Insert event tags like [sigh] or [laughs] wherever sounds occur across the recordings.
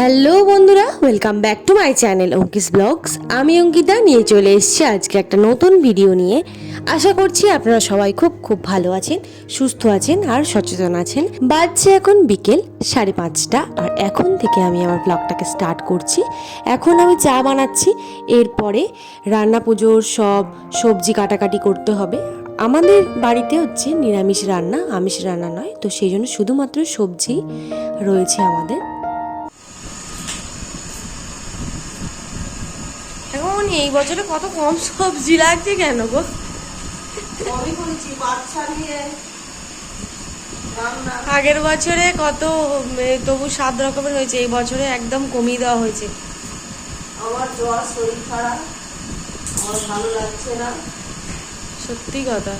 Hello বন্ধুরা welcome back to my channel Ankis blogs আমি অঙ্কিতা, নিয়ে চলে এসেছি আজকে একটা নতুন ভিডিও নিয়ে। আশা করছি আপনারা সবাই খুব খুব ভালো আছেন, সুস্থ আছেন আর সচেতন আছেন। বাজছে এখন বিকেল সাড়ে পাঁচটা, আর এখন থেকে আমি আমার ব্লগটাকে স্টার্ট করছি। এখন আমি চা বানাচ্ছি, এরপরে রান্না পুজোর সব সবজি কাটাকাটি করতে হবে। আমাদের বাড়িতে হচ্ছে নিরামিষ রান্না, আমিষ রান্না নয়, তো সেই জন্য শুধুমাত্র সবজি রয়েছে আমাদের এখন এই বছরে কত কম সবজি লাগছে কেন গো? আগের বছরে কত তবু সাত রকমের হয়েছে এই বছরে একদম কমিয়ে দেওয়া হয়েছে। আমার জ্বর শরীর খারাপ আমার ভালো লাগছে না। সত্যি কথা।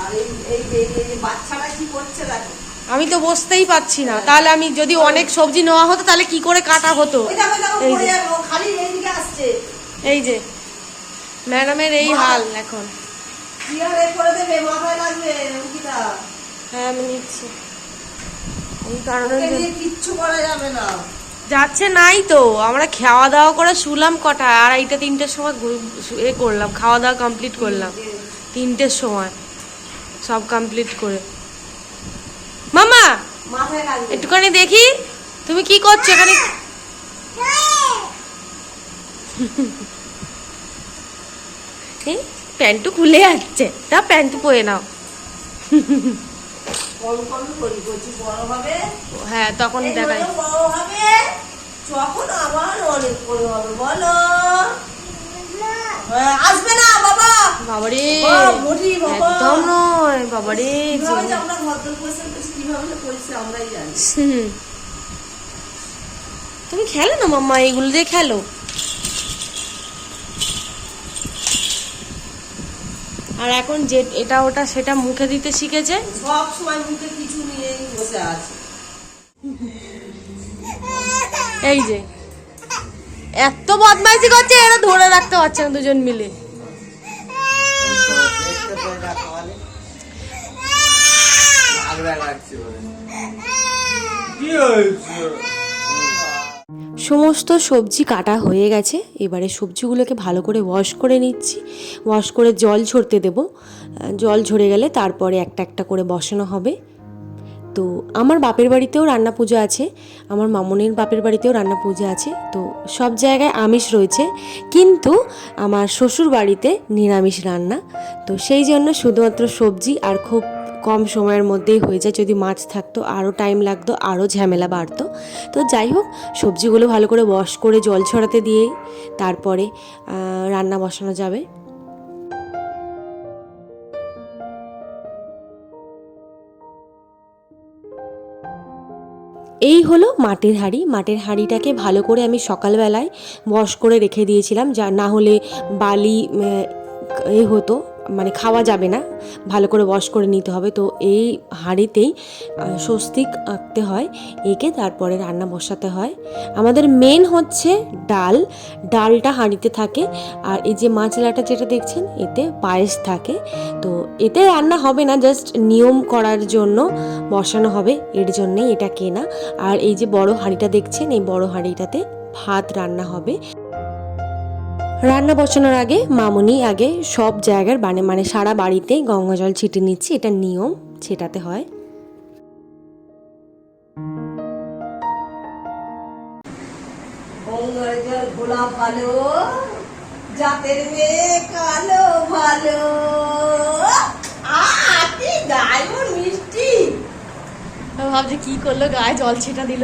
আর এই এই বাচ্চারা কি করছে দেখো। আমি তো বসতেই পাচ্ছি না। তাহলে আমি যদি অনেক সবজি নেওয়া হতো তাহলে কি করে কাটা হতো? এই যে। এই যে। ম্যাডামের এই হাল এখন। হ্যাঁ আমি নিচ্ছি। এই কারণে কিচ্ছু করা যাবে না। যাচ্ছে নাই তো। আমরা খাওয়া দাওয়া করে শুলাম কটা? আড়াইটা তিনটের সময় এ করলাম খাওয়া দাওয়া কমপ্লিট করলাম তিনটের সময়। সব কমপ্লিট করে। একটুখানি দেখি তুমি কি করছ এখানে? প্যান্টু খুলে যাচ্ছে। তা প্যান্ট পরে নাও। হ্যাঁ তখন দেখাই। আবার অনেক করে হবে বলো। আসবে না বাবা। বাবারে। একদম নয় বাবারে আমরা ভদ্র কীভাবে যে আমরাই জানি। তুমি খেলো না মাম্মা? এইগুলো দিয়ে খেলো। আর এখন যে এটা ওটা সেটা মুখে দিতে শিখেছে? সব সময় মুখে কিছু নিয়ে বসে আছে। এই যে। এত বদমাইশি করছে, এরা ধরে রাখতে পারছে না দুজন মিলে। সমস্ত সবজি কাটা হয়ে গেছে, এবারে সবজিগুলোকে ভালো করে ওয়াশ করে নিচ্ছি। ওয়াশ করে জল ঝরতে দেব। জল ঝরে গেলে তারপরে একটা একটা করে বসানো হবে। তো আমার বাপের বাড়িতেও রান্না পুজো আছে, আমার মামনের বাপের বাড়িতেও রান্না পুজো আছে, তো সব জায়গায় আমিষ রয়েছে, কিন্তু আমার শ্বশুর বাড়িতে নিরামিষ রান্না, তো সেই জন্য শুধুমাত্র সবজি আর খুব কম সময়ের মধ্যেই হয়ে যায়, যদি মাছ থাকতো, আরও টাইম লাগতো, আরও ঝামেলা বাড়তো, তো যাই হোক, সবজিগুলো ভালো করে ওয়াশ করে জল ছড়াতে দিয়ে, তারপরে রান্না বসানো যাবে এই হলো মাটির হাঁড়ি। মাটির হাঁড়িটাকে ভালো করে আমি সকালবেলায় বস করে রেখে দিয়েছিলাম, যা না হলে বালি এ হতো। মানে খাওয়া যাবে না। ভালো করে ওয়াশ করে নিতে হবে। তো এই হাঁড়িতেই স্বস্তিক আঁকতে হয়, একে তারপরে রান্না বসাতে হয়। আমাদের মেন হচ্ছে ডাল। ডালটা হাঁড়িতে থাকে। আর এই যে মাছলাটা যেটা দেখছেন, এতে পায়েস থাকে। তো এতে রান্না হবে না জাস্ট নিয়ম করার জন্য বসানো হবে। এর জন্যেই এটা কেনা। আর এই যে বড় হাঁড়িটা দেখছেন, এই বড় হাঁড়িটাতে ভাত রান্না হবে। রান্না বসানোর আগে মামুনি আগে সব জায়গার মানে মানে সারা বাড়িতে গঙ্গা জল ছিটে নিচ্ছে। এটা নিয়ম ছেটাতে হয়। গঙ্গার জল গোলাপ ভালো জাতের মেয়ে কালো ভালো। কি দারুণ মিষ্টি। ভাবছে কি করল গায়ে জল ছিটা দিল।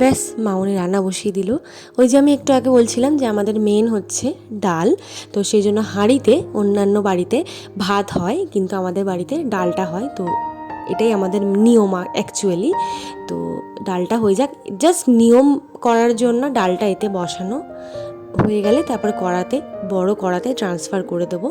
ব্যাস মামনি রান্না বসিয়ে দিল। ওই যে আমি একটু আগে বলছিলাম যে আমাদের মেন হচ্ছে ডাল। তো সেই জন্য হাঁড়িতে অন্যান্য বাড়িতে ভাত হয়, কিন্তু আমাদের বাড়িতে ডালটা হয়। তো এটাই আমাদের নিয়ম অ্যাকচুয়ালি তো ডালটা হয়ে যাক। জাস্ট নিয়ম করার জন্য ডালটা এতে বসানো হয়ে গেলে তারপর কড়াতে, বড় কড়াতে ট্রান্সফার করে দেবো।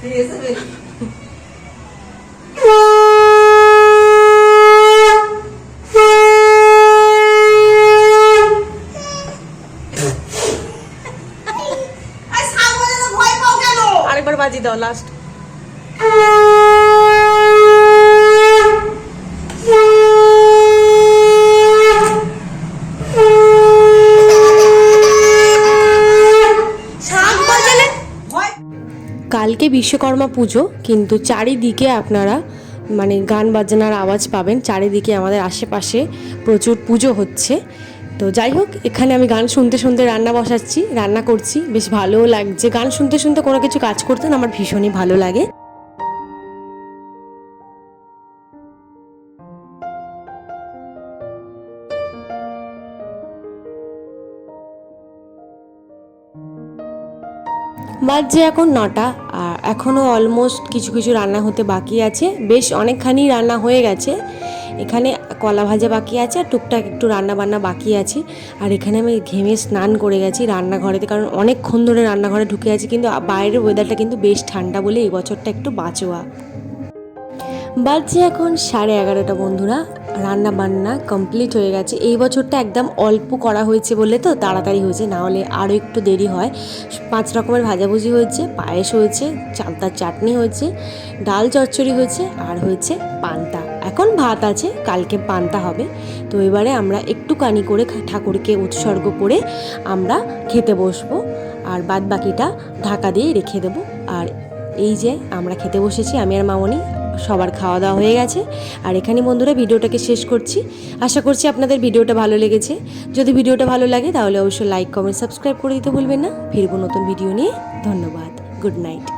[laughs] আরেকবার বাজি দাও লাস্ট [laughs] কালকে বিশ্বকর্মা পুজো, কিন্তু চারিদিকে আপনারা মানে গান বাজনার আওয়াজ পাবেন। চারিদিকে আমাদের আশেপাশে প্রচুর পুজো হচ্ছে। তো যাই হোক, এখানে আমি গান শুনতে শুনতে রান্না বসাচ্ছি, রান্না করছি। বেশ ভালোও লাগছে। গান শুনতে শুনতে কোনো কিছু কাজ করতে আমার ভীষণই ভালো লাগে। বাজছে এখন নটা, আর এখনও অলমোস্ট কিছু কিছু রান্না হতে বাকি আছে। বেশ অনেকখানি রান্না হয়ে গেছে। এখানে কলা ভাজা বাকি আছে, আর টুকটাক একটু রান্না বান্না বাকি আছে। আর এখানে আমি ঘেমে স্নান করে গেছি রান্নাঘরেতে, কারণ অনেকক্ষণ ধরে রান্নাঘরে ঢুকে আছি, কিন্তু বাইরের ওয়েদারটা কিন্তু বেশ ঠান্ডা বলে এই বছরটা একটু বাঁচোয়া বাজছে এখন সাড়ে এগারোটা, বন্ধুরা। রান্না বান্না কমপ্লিট হয়ে গেছে। এই বছরটা একদম অল্প করা হয়েছে বলে তো তাড়াতাড়ি হয়েছে, না হলে আরও একটু দেরি হয়। পাঁচ রকমের ভাজাভুজি হয়েছে, পায়েস হয়েছে চালতার চাটনি হয়েছে, ডাল চচ্চড়ি হয়েছে, আর হয়েছে পান্তা। এখন ভাত আছে, কালকে পান্তা হবে। তো এবারে আমরা একটুখানি করে ঠাকুরকে উৎসর্গ করে আমরা খেতে বসবো। আর বাদ বাকিটা ঢাকা দিয়ে রেখে দেবো। আর এই যে আমরা খেতে বসেছি, আমি আর মামনি সবার খাওয়া দাওয়া হয়ে গেছে। আর এখানে বন্ধুরা ভিডিওটাকে শেষ করছি। আশা করছি আপনাদের ভিডিওটা ভালো লেগেছে। যদি ভিডিওটা ভালো লাগে তাহলে অবশ্যই লাইক কমেন্ট সাবস্ক্রাইব করে দিতে ভুলবেন না। ফিরবো নতুন ভিডিও নিয়ে। ধন্যবাদ। Good night